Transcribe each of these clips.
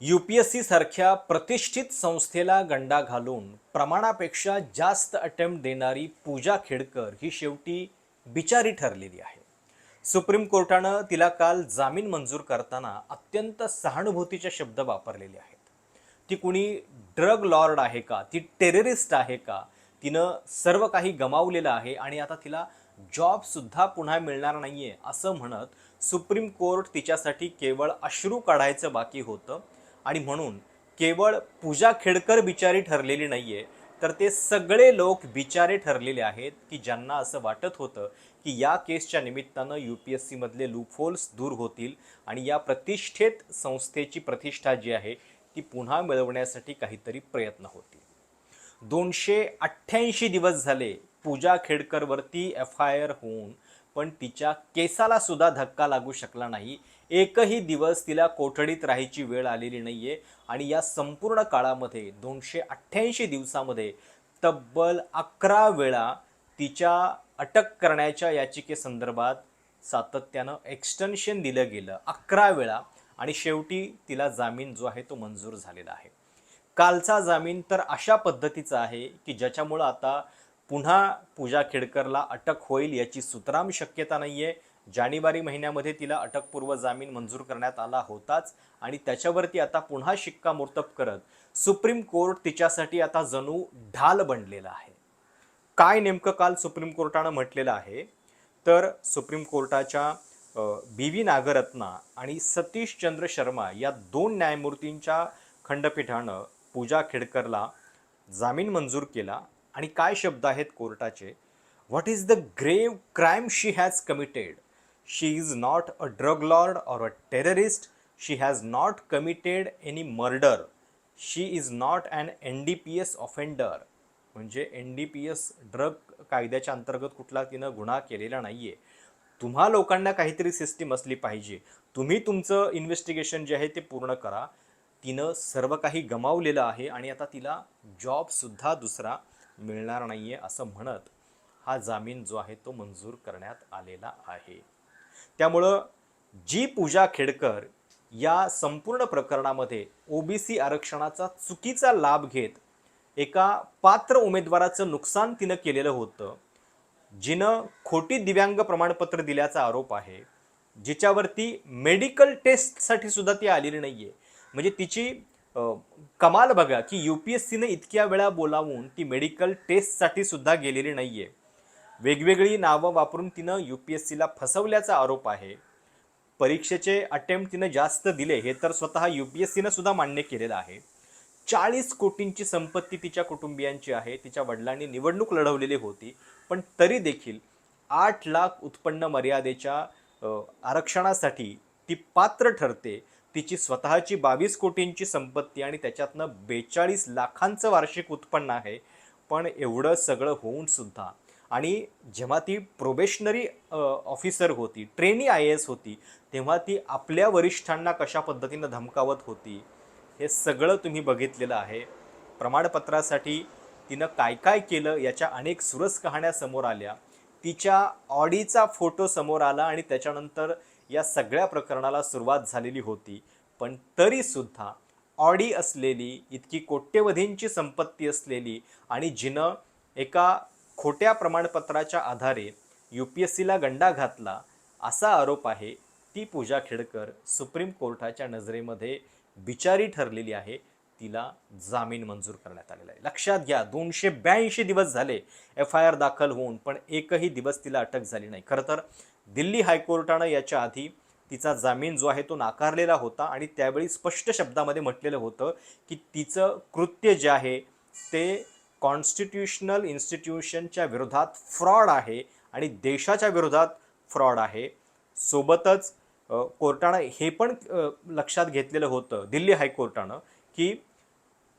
You P S सीसारख्या प्रतिष्ठित संस्थेला गंडा घालून प्रमाणापेक्षा जास्त अटेम्प्ट देणारी पूजा खेडकर ही शेवटी बिचारी ठरलेली आहे. सुप्रीम कोर्टानं तिला काल जामीन मंजूर करताना अत्यंत सहानुभूतीचे शब्द वापरलेले आहेत. ती कुणी ड्रग लॉर्ड आहे का? ती टेररिस्ट आहे का? तिनं सर्व काही गमावलेलं आहे आणि आता तिला जॉबसुद्धा पुन्हा मिळणार नाही आहे असं म्हणत सुप्रीम कोर्ट तिच्यासाठी केवळ अश्रू काढायचं बाकी होतं. आणि म्हणून केवळ पूजा खेडकर बिचारी ठरलेली नाही आहे तर ते सगळे लोक बिचारे ठरलेले आहेत की ज्यांना असं वाटत होतं की या केसच्या निमित्तानं यू पी एस सीमधले लूपहोल्स दूर होतील आणि या प्रतिष्ठेत संस्थेची प्रतिष्ठा जी आहे ती पुन्हा मिळवण्यासाठी काहीतरी प्रयत्न होतील. दोनशे अठ्ठ्याऐंशी दिवस झाले पूजा खेडकरवरती एफ आय आर होऊन पण तिच्या केसाला सुद्धा धक्का लागू शकला नाही. एकही दिवस तिला कोठडीत राहायची वेळ आलेली नाही आहे आणि या संपूर्ण काळामध्ये दोनशे अठ्ठ्याऐंशी दिवसामध्ये तब्बल अकरा वेळा तिच्या अटक करण्याच्या याचिकेसंदर्भात सातत्यानं एक्सटेन्शन दिलं गेलं. अकरा वेळा. आणि शेवटी तिला जामीन जो आहे तो मंजूर झालेला आहे. कालचा जामीन तर अशा पद्धतीचा आहे की ज्याच्यामुळं आता पुन्हा पूजा खेडकरला अटक होईल याची सुतराम शक्यता नाही आहे जानेवारी महिन्यामध्ये तिला अटकपूर्व जामीन मंजूर करण्यात आला होताच आणि त्याच्यावरती आता पुन्हा शिक्कामोर्तब करत सुप्रीम कोर्ट तिच्यासाठी आता जणू ढाल बनलेला आहे. काय नेमकं काल सुप्रीम कोर्टानं म्हटलेलं आहे? तर सुप्रीम कोर्टाच्या बी व्ही नागरत्ना आणि सतीश चंद्र शर्मा या दोन न्यायमूर्तींच्या खंडपीठानं पूजा खेडकरला जामीन मंजूर केला आणि काय शब्द आहेत कोर्टाचे? What is the grave crime she has committed she is not a drug lord or a terrorist she has not committed any murder she is not an N D P S offender म्हणजे N D P S drug कायद्याच्या अंतर्गत कुठला तिनं गुन्हा केलेला नाही आहे तुम्हा लोकांना काहीतरी सिस्टीम असली पाहिजे. तुम्ही तुमचं इन्व्हेस्टिगेशन जे आहे ते पूर्ण करा. तिनं सर्व काही गमावलेलं आहे आणि आता तिला जॉबसुद्धा दुसरा मिळणार नाही आहे असं म्हणत हा जामीन जो आहे तो मंजूर करण्यात आलेला आहे. त्यामुळं जी पूजा खेडकर या संपूर्ण प्रकरणामध्ये ओबीसी आरक्षणाचा चुकीचा लाभ घेत एका पात्र उमेदवाराचं नुकसान तिनं केलेलं होतं जिनं खोटी दिव्यांग प्रमाणपत्र दिल्याचा आरोप आहे जिच्यावरती मेडिकल टेस्टसाठी सुद्धा ती आलेली नाही आहे म्हणजे तिची कमाल बघा की यू पी एस सीनं इतक्या वेळा बोलावून ती मेडिकल टेस्टसाठी सुद्धा गेलेली नाही आहे वेगवेगळी नावं वापरून तिनं यू पी एस सीला फसवल्याचा आरोप आहे. परीक्षेचे अटेम्प्ट तिनं जास्त दिले हे तर स्वतः यू पी एस सीनं सुद्धा मान्य केलेलं आहे. चाळीस कोटींची संपत्ती तिच्या कुटुंबियांची आहे तिच्या वडिलांनी निवडणूक लढवलेली होती पण तरी देखील आठ लाख उत्पन्न मर्यादेच्या आरक्षणासाठी ती पात्र ठरते. तिची स्वतःची बावीस कोटींची संपत्ती आणि त्याच्यातनं बेचाळीस लाखांचं वार्षिक उत्पन्न आहे पण एवढं सगळं होऊन सुद्धा आणि जेव्हा ती प्रोबेशनरी ऑफिसर होती ट्रेनी आय ए एस होती तेव्हा ती आपल्या वरिष्ठांना कशा पद्धतीनं धमकावत होती हे सगळं तुम्ही बघितलेलं आहे. प्रमाणपत्रासाठी तिनं काय काय केलं याच्या अनेक सुरस कहाण्या समोर आल्या. तिच्या ऑडीचा फोटो समोर आला आणि त्याच्यानंतर या सगळ्या प्रकरणाला सुरुवात झालेली होती. पण तरीसुद्धा ऑडी असलेली इतकी कोट्यवधींची संपत्ती असलेली आणि जिनं एका खोट्या प्रमाणपत्राच्या आधारे यू पी एस सीला गंडा घातला असा आरोप आहे. ती पूजा खेडकर सुप्रीम कोर्टाच्या नजरेमध्ये बिचारी ठरलेली आहे. तिला जामीन मंजूर करण्यात आलेला आहे. लक्षात घ्या दोनशे ब्याऐंशी दिवस झाले एफ आय आर दाखल होऊन पण एकही दिवस तिला अटक झाली नाही. खरं तर दिल्ली हायकोर्टानं याच्या आधी तिचा जामीन जो आहे तो नाकारलेला होता आणि त्यावेळी स्पष्ट शब्दामध्ये म्हटलेलं होतं की तिचं कृत्य जे आहे ते कॉन्स्टिट्यूशनल इन्स्टिट्यूशनच्या विरोधात फ्रॉड आहे आणि देशाच्या विरोधात फ्रॉड आहे. सोबतच कोर्टानं हे पण लक्षात घेतलेलं होतं दिल्ली हायकोर्टानं की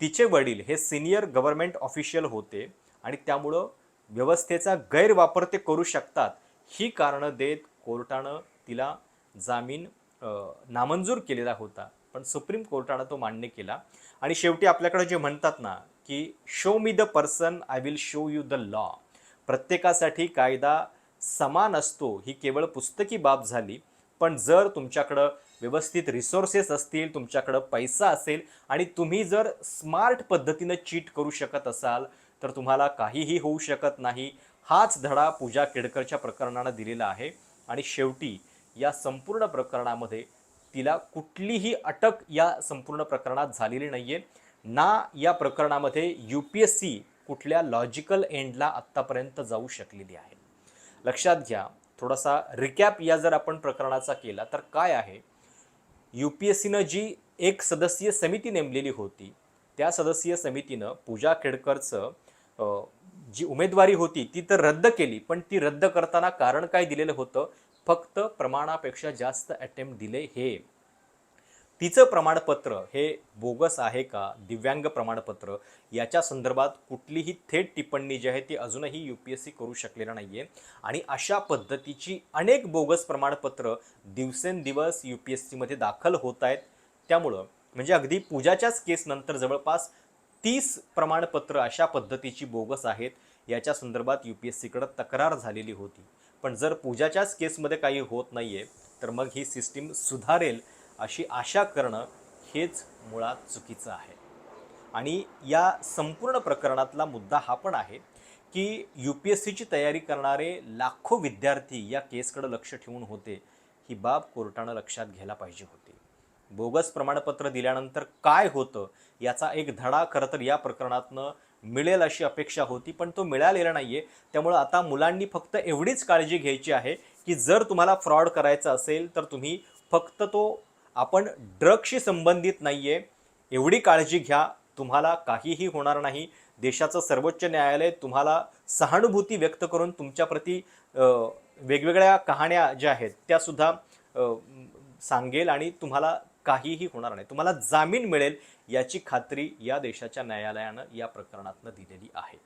तिचे वडील हे सिनियर गव्हर्नमेंट ऑफिशियल होते आणि त्यामुळं व्यवस्थेचा गैरवापर ते करू शकतात. ही कारणं देत कोर्टानं तिला जामीन नामंजूर केलेला होता. पण सुप्रीम कोर्टानं तो मान्य केला. आणि शेवटी आपल्याकडे जे म्हणतात ना की show me the person I will show you the law प्रत्येकासाठी कायदा समान असतो ही केवळ पुस्तकी बाब झाली. पण जर तुमच्याकडं व्यवस्थित रिसोर्सेस असतील तुमच्याकडं पैसा असेल आणि तुम्ही जर स्मार्ट पद्धतीनं चीट करू शकत असाल तर तुम्हाला काहीही होऊ शकत नाही. हाच धडा पूजा केडकरच्या प्रकरणानं दिलेला आहे. आणि शेवटी या संपूर्ण प्रकरणामध्ये तिला कुठलीही अटक या संपूर्ण प्रकरणात झालेली नाही आहे ना या प्रकरणामध्ये यू पी एस सी कुठल्या लॉजिकल एंडला आत्तापर्यंत जाऊ शकलेली आहे. लक्षात घ्या थोडासा रिकॅप या जर आपण प्रकरणाचा केला तर काय आहे? यू पी एस सीनं जी एक सदस्यीय समिती नेमलेली होती त्या सदस्यीय समितीनं पूजा खेडकरचं जी उमेदवारी होती ती तर रद्द केली पण ती रद्द करताना कारण काय दिलेलं होतं? फक्त प्रमाणापेक्षा जास्त अटेम्प्ट दिले हे. तिचं प्रमाणपत्र हे बोगस आहे का? दिव्यांग प्रमाणपत्र? याच्या संदर्भात कुठलीही थेट टिप्पणी जी आहे ती अजूनही यू पी एस सी करू शकलेलं नाही आहे आणि अशा पद्धतीची अनेक बोगस प्रमाणपत्र दिवसेंदिवस यू पी एस सीमध्ये दाखल होत आहेत. त्यामुळं म्हणजे अगदी पूजाच्याच केसनंतर जवळपास तीस प्रमाणपत्र अशा पद्धतीची बोगस आहेत. याच्या संदर्भात यू पी एस सीकडं तक्रार झालेली होती. पण जर पूजाच्याच केसमध्ये काही होत नाही आहे तर मग ही सिस्टीम सुधारेल अशी आशा करणं हेच मुळात चुकीचं आहे. आणि या संपूर्ण प्रकरणातला मुद्दा हा पण आहे की यू पी एस सीची तयारी करणारे लाखो विद्यार्थी या केसकडं लक्ष ठेवून होते ही बाब कोर्टानं लक्षात घ्यायला पाहिजे होती. बोगस प्रमाणपत्र दिल्यानंतर काय होतं याचा एक धडा खरं तर या प्रकरणातनं मिळेल अशी अपेक्षा होती पण तो मिळालेला नाही आहे त्यामुळं आता मुलांनी फक्त एवढीच काळजी घ्यायची आहे की जर तुम्हाला फ्रॉड करायचा असेल तर तुम्ही फक्त तो आपण ड्रगशी संबंधित नाही आहे एवढी काळजी घ्या. तुम्हाला काहीही होणार नाही. देशाचं सर्वोच्च न्यायालय तुम्हाला सहानुभूती व्यक्त करून तुमच्याप्रती वेगवेगळ्या कहाण्या ज्या आहेत त्यासुद्धा सांगेल आणि तुम्हाला काहीही होणार नाही. तुम्हाला जामीन मिळेल याची खात्री या देशाच्या न्यायालयानं या प्रकरणातनं दिलेली आहे.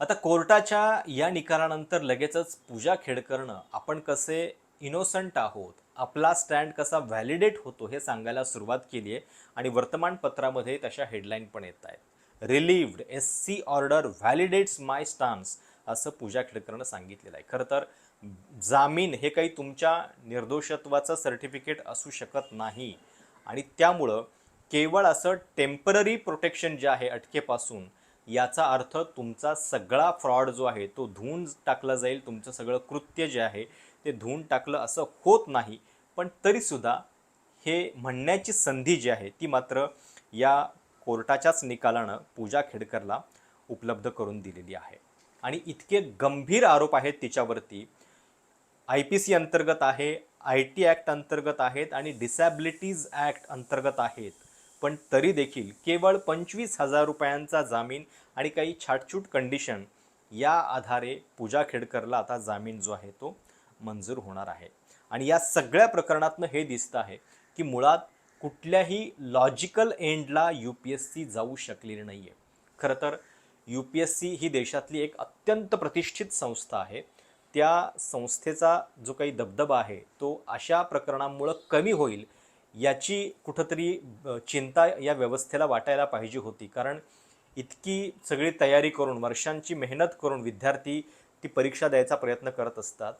आता कोर्टाच्या या निकालानंतर लगेचच पूजा खेडकरनं आपण कसे इनोसंट आहोत आपला स्टँड कसा व्हॅलिडेट होतो हे सांगायला सुरुवात केली आहे आणि वर्तमानपत्रामध्ये तशा हेडलाईन पण येत आहेत. Relieved S C order validates my stance असं पूजा खेडकरनं सांगितलेलं आहे. खरं तर जामीन हे काही तुमच्या निर्दोषत्वाचं सर्टिफिकेट असू शकत नाही. आणि त्यामुळं केवळ असं टेंपररी प्रोटेक्शन जे आहे अटकेपासून याचा अर्थ तुमचा सगळा फ्रॉड जो आहे तो धुवून टाकला जाईल तुमचं सगळं कृत्य जे आहे ते धुवून टाकलं असं होत नाही. पण तरीसुद्धा हे म्हणण्याची संधी जी आहे ती मात्र या कोर्टाच्याच निकालानं पूजा खेडकरला उपलब्ध करून दिलेली आहे. आणि इतके गंभीर आरोप आहेत तिच्यावरती. आय पी सी अंतर्गत आहे आय टी ॲक्ट अंतर्गत आहेत आणि डिसॅबिलिटीज ॲक्ट अंतर्गत आहेत. पण तरी देखील केवळ पंचवीस हजार रुपयांचा जामीन आणि काही छाटछूट कंडिशन या आधारे पूजा खेडकरला आता जामीन जो आहे तो मंजूर होणार आहे. आणि या सगळ्या प्रकरणातनं हे दिसतं आहे की मुळात कुठल्याही लॉजिकल एंडला यू पी एस सी जाऊ शकलेली नाही आहे खरं तर यू पी एस सी ही देशातली एक अत्यंत प्रतिष्ठित संस्था आहे. त्या संस्थेचा जो काही दबदबा आहे तो अशा प्रकरणांमुळं कमी होईल याची कुठंतरी चिंता या व्यवस्थेला वाटायला पाहिजे होती. कारण इतकी सगळी तयारी करून वर्षांची मेहनत करून विद्यार्थी ती परीक्षा द्यायचा प्रयत्न करत असतात.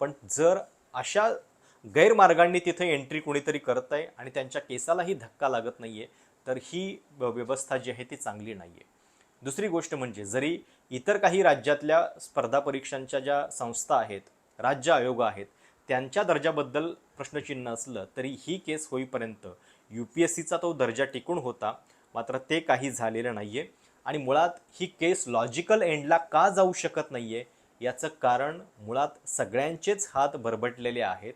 पण जर अशा गैरमार्गांनी तिथे एंट्री कोणीतरी करत आहे आणि त्यांच्या केसालाही धक्का लागत नाही आहे तर ही व्यवस्था जी आहे ती चांगली नाही आहे दुसरी गोष्ट म्हणजे जरी इतर काही राज्यातल्या स्पर्धा परीक्षांच्या ज्या संस्था आहेत राज्य आयोग आहेत त्यांच्या दर्जाबद्दल प्रश्नचिन्ह असलं तरी ही केस होईपर्यंत यू पी एस सीचा तो दर्जा टिकून होता मात्र ते काही झालेलं नाही आहे आणि मुळात ही केस लॉजिकल एंडला का जाऊ शकत नाही आहे याचं कारण मुळात सगळ्यांचेच हात भरभटलेले आहेत.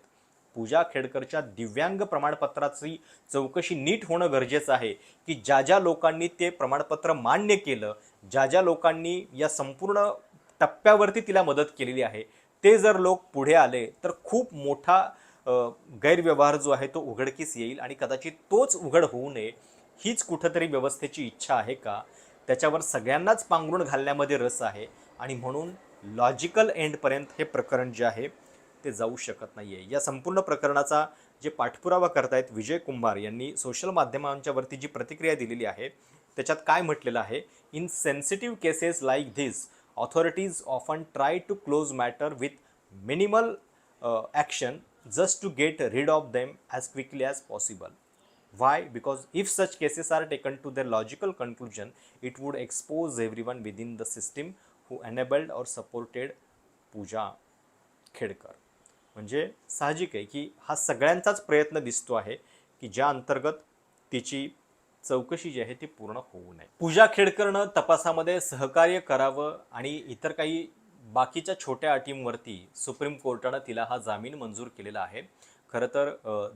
पूजा खेडकरच्या दिव्यांग प्रमाणपत्राची चौकशी नीट होणं गरजेचं आहे की ज्या ज्या लोकांनी ते प्रमाणपत्र मान्य केलं ज्या ज्या लोकांनी या संपूर्ण टप्प्यावरती तिला मदत केलेली आहे ते जर लोक पुढे आले तर खूप मोठा गैरव्यवहार जो आहे तो उघडकीस येईल आणि कदाचित तोच उघड होऊ नये हीच कुठंतरी व्यवस्थेची इच्छा आहे का? त्याच्यावर सगळ्यांनाच पांघरून घालण्यामध्ये रस आहे आणि म्हणून लॉजिकल एंडपर्यंत हे प्रकरण जे आहे ते जाऊ शकत नाही आहे या संपूर्ण प्रकरणाचा जे पाठपुरावा करतायत विजय कुंभार यांनी सोशल माध्यमांच्यावरती जी प्रतिक्रिया दिलेली आहे त्याच्यात काय म्हटलेलं आहे? In sensitive cases like this authorities often try to close matter with minimal action just to get rid of them as quickly as possible Why? Because if such cases are taken to their logical conclusion, it would expose everyone within the system who enabled और supported पूजा खेडकर. म्हणजे साहजिक आहे की हा सगळ्यांचाच प्रयत्न दिसतो आहे की ज्या अंतर्गत तिची चौकशी जी आहे ती पूर्ण होऊ नये. पूजा खेडकरनं तपासामध्ये सहकार्य करावं आणि इतर काही बाकीच्या छोट्या अटींवरती सुप्रीम कोर्टानं तिला हा जामीन मंजूर केलेला आहे. खरं तर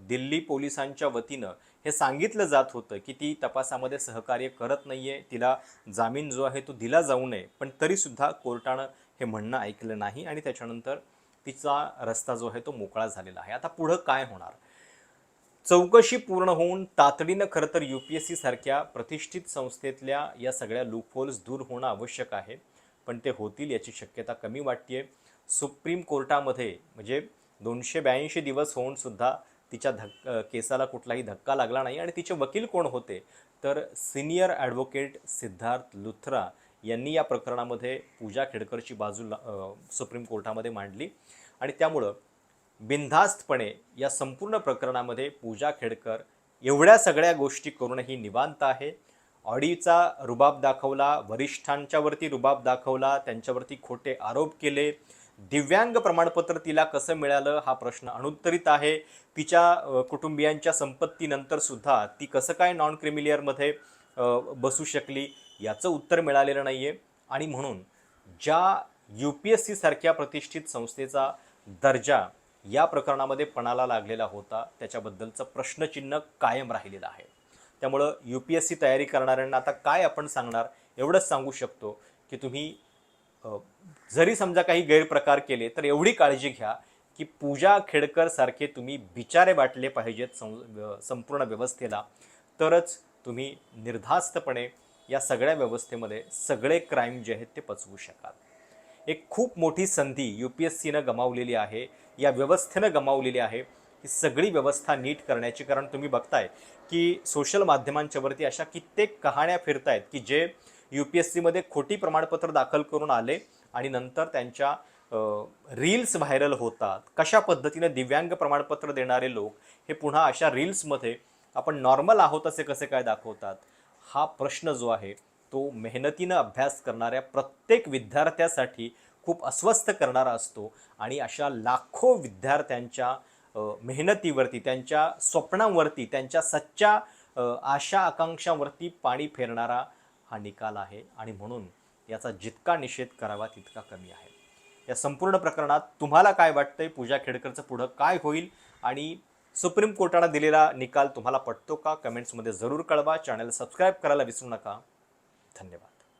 दिल्ली पोलिसांच्या वतीनं हे सांगितलं जात होतं की ती तपासामध्ये सहकार्य करत नाही आहे तिला जामीन जो आहे तो दिला जाऊ नये पण तरीसुद्धा कोर्टानं हे म्हणणं ऐकलं नाही आणि त्याच्यानंतर तिचा रस्ता जो आहे तो मोकळा झालेला आहे. आता पुढं काय होणार? चौकशी पूर्ण होऊन तातडीनं खरं तर यू पी एस सीसारख्या प्रतिष्ठित संस्थेतल्या या सगळ्या लूपहोल्स दूर होणं आवश्यक आहे पण ते होतील याची शक्यता कमी वाटते सुप्रीम कोर्टामध्ये म्हणजे दोनशे ब्याऐंशी दिवस होऊन सुद्धा तिच्या धक केसाला कुठलाही धक्का लागला नाही. आणि तिचे वकील कोण होते? तर सिनियर ॲडव्होकेट सिद्धार्थ लुथरा यांनी या प्रकरणामध्ये पूजा खेडकरची बाजू सुप्रीम कोर्टामध्ये मांडली. आणि त्यामुळं बिनधास्तपणे या संपूर्ण प्रकरणामध्ये पूजा खेडकर एवढ्या सगळ्या गोष्टी करूनही निवांत आहे. ऑडीचा रुबाब दाखवला वरिष्ठांच्यावरती रुबाब दाखवला त्यांच्यावरती खोटे आरोप केले. दिव्यांग प्रमाणपत्र तिला कसं मिळालं हा प्रश्न अनुत्तरित आहे. तिच्या कुटुंबियांच्या संपत्तीनंतर सुद्धा ती कसं काय नॉन क्रिमिलियरमध्ये बसू शकली याचं उत्तर मिळालेलं नाही आहे आणि म्हणून ज्या यू पी एस सीसारख्या प्रतिष्ठित संस्थेचा दर्जा या प्रकरणामध्ये पणाला लागलेला होता त्याच्याबद्दलचं प्रश्नचिन्ह कायम राहिलेलं आहे. त्यामुळं यू पी एस सी तयारी करणाऱ्यांना आता काय आपण सांगणार एवढंच सांगू शकतो की तुम्ही जरी समजा काही गैरप्रकार केले तर एवढी काळजी घ्या की पूजा खेडकर सारखे तुम्ही बिचारे वाटले पाहिजेत सं संपूर्ण व्यवस्थेला. तरच तुम्ही निर्धास्तपणे या सगळ्या व्यवस्थेमध्ये सगळे क्राईम जे आहेत ते पचवू शकाल. एक खूप मोठी संधी यू पी एस सीनं गमावलेली आहे. या व्यवस्थेनं गमावलेली आहे ही सगळी व्यवस्था नीट करण्याची. कारण तुम्ही बघताय की सोशल माध्यमांच्यावरती अशा कित्येक कहाण्या फिरतायत की जे यू पी एस सीमध्ये खोटी प्रमाणपत्र दाखल करून आले आणि नंतर त्यांच्या रील्स व्हायरल होतात. कशा पद्धतीने दिव्यांग प्रमाणपत्र देणारे लोक हे पुन्हा अशा रील्समध्ये आपण नॉर्मल आहोत असे कसे काय दाखवतात? हा प्रश्न जो आहे तो मेहनतीनं अभ्यास करणाऱ्या प्रत्येक विद्यार्थ्यासाठी खूप अस्वस्थ करणारा असतो. आणि अशा लाखो विद्यार्थ्यांच्या मेहनतीवरती त्यांच्या स्वप्नांवरती त्यांच्या सच्च्या आशा आकांक्षांवरती पाणी फेरणारा हा निकाल आहे आणि म्हणून याचा जितका निषेध करावा तितका कमी आहे. या संपूर्ण प्रकरणात तुम्हाला काय वाटतंय? पूजा खेडकरचं पुढं काय होईल? आणि सुप्रीम कोर्टानं दिलेला निकाल तुम्हाला पटतो का? कमेंट्समध्ये जरूर कळवा. चॅनल सबस्क्राईब करायला विसरू नका. धन्यवाद.